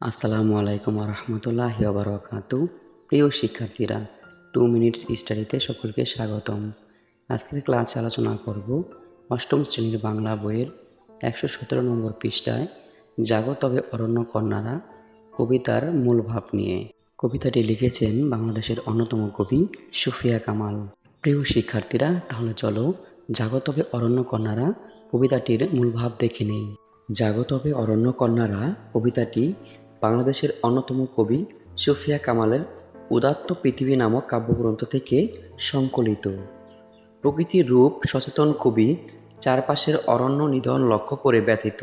আসসালামু আলাইকুম রহমতুল্লাহ বারকাত প্রিয় শিক্ষার্থীরা টু মিনিটস স্টাডিতে সকলকে স্বাগতম। আজকের ক্লাসে আলোচনা করব অষ্টম শ্রেণির বাংলা বইয়ের একশো সতেরো নম্বর পৃষ্ঠায়, জাগো তবে অরণ্য কন্যারা, কবিতার মূল ভাব নিয়ে। কবিতাটি লিখেছেন বাংলাদেশের অন্যতম কবি সুফিয়া কামাল। প্রিয় শিক্ষার্থীরা, তাহলে চলো জাগো তবে অরণ্য কন্যারা কবিতাটির মূল ভাব দেখে নেই। জাগতবে অরণ্য কন্যারা কবিতাটি বাংলাদেশের অন্যতম কবি সুফিয়া কামালের উদাত্ত পৃথিবী নামক কাব্যগ্রন্থ থেকে সংকলিত। প্রকৃতির রূপ সচেতন কবি চারপাশের অরণ্য নিধন লক্ষ্য করে ব্যথিত।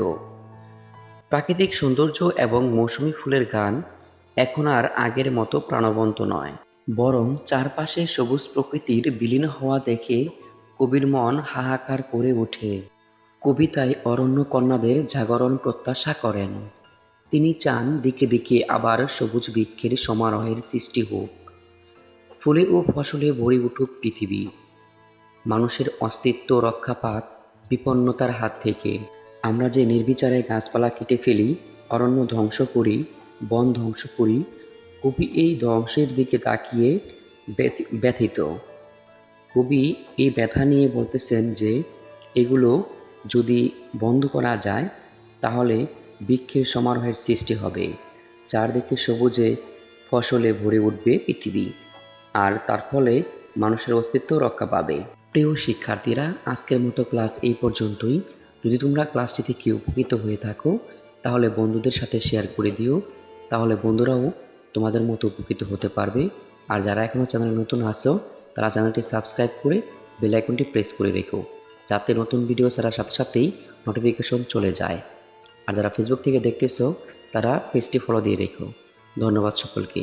প্রাকৃতিক সৌন্দর্য এবং মৌসুমি ফুলের গান এখন আর আগের মতো প্রাণবন্ত নয়। বরং চারপাশে সবুজ প্রকৃতির বিলীন হওয়া দেখে কবির মন হাহাকার করে ওঠে। কবিতায় অরণ্য কন্যাদের জাগরণ প্রত্যাশা করেন। তিনি চান দিকে দিকে আবার সবুজ বৃক্ষের সমারোহের সৃষ্টি হোক। ফুলে ও ফসলে ভরে উঠুক পৃথিবী। মানুষের অস্তিত্ব রক্ষা পাক বিপন্নতার হাত থেকে। আমরা যে নির্বিচারে গাছপালা কেটে ফেলি, অরণ্য ধ্বংস করি, বন ধ্বংস করি, কবি এই ধ্বংসের দিকে তাকিয়ে ব্যথি- ব্যথিত। কবি এই ব্যথা নিয়ে বলতেছেন যে, এগুলো যদি বন্ধ করা যায়, তাহলে বৃক্ষের সমারোহের সৃষ্টি হবে। চারদিকে সবুজে ফসলে ভরে উঠবে পৃথিবী, আর তার ফলে মানুষের অস্তিত্ব রক্ষা পাবে। প্রিয় শিক্ষার্থীরা, আজকের মতো ক্লাস এই পর্যন্তই। যদি তোমরা ক্লাসটি থেকে উপকৃত হয়ে থাকো, তাহলে বন্ধুদের সাথে শেয়ার করে দিও। তাহলে বন্ধুরাও তোমাদের মতো উপকৃত হতে পারবে। আর যারা এখনও চ্যানেলে নতুন আসো তারা চ্যানেলটি সাবস্ক্রাইব করে বেল আইকনটি প্রেস করে রেখো, যাতে নতুন ভিডিও ছাড়ার সাথে সাথেই নোটিফিকেশন চলে যায়। আর যারা ফেসবুক থেকে দেখতেছো তারা পেজটি ফলো দিয়ে রেখো। ধন্যবাদ সকলকে।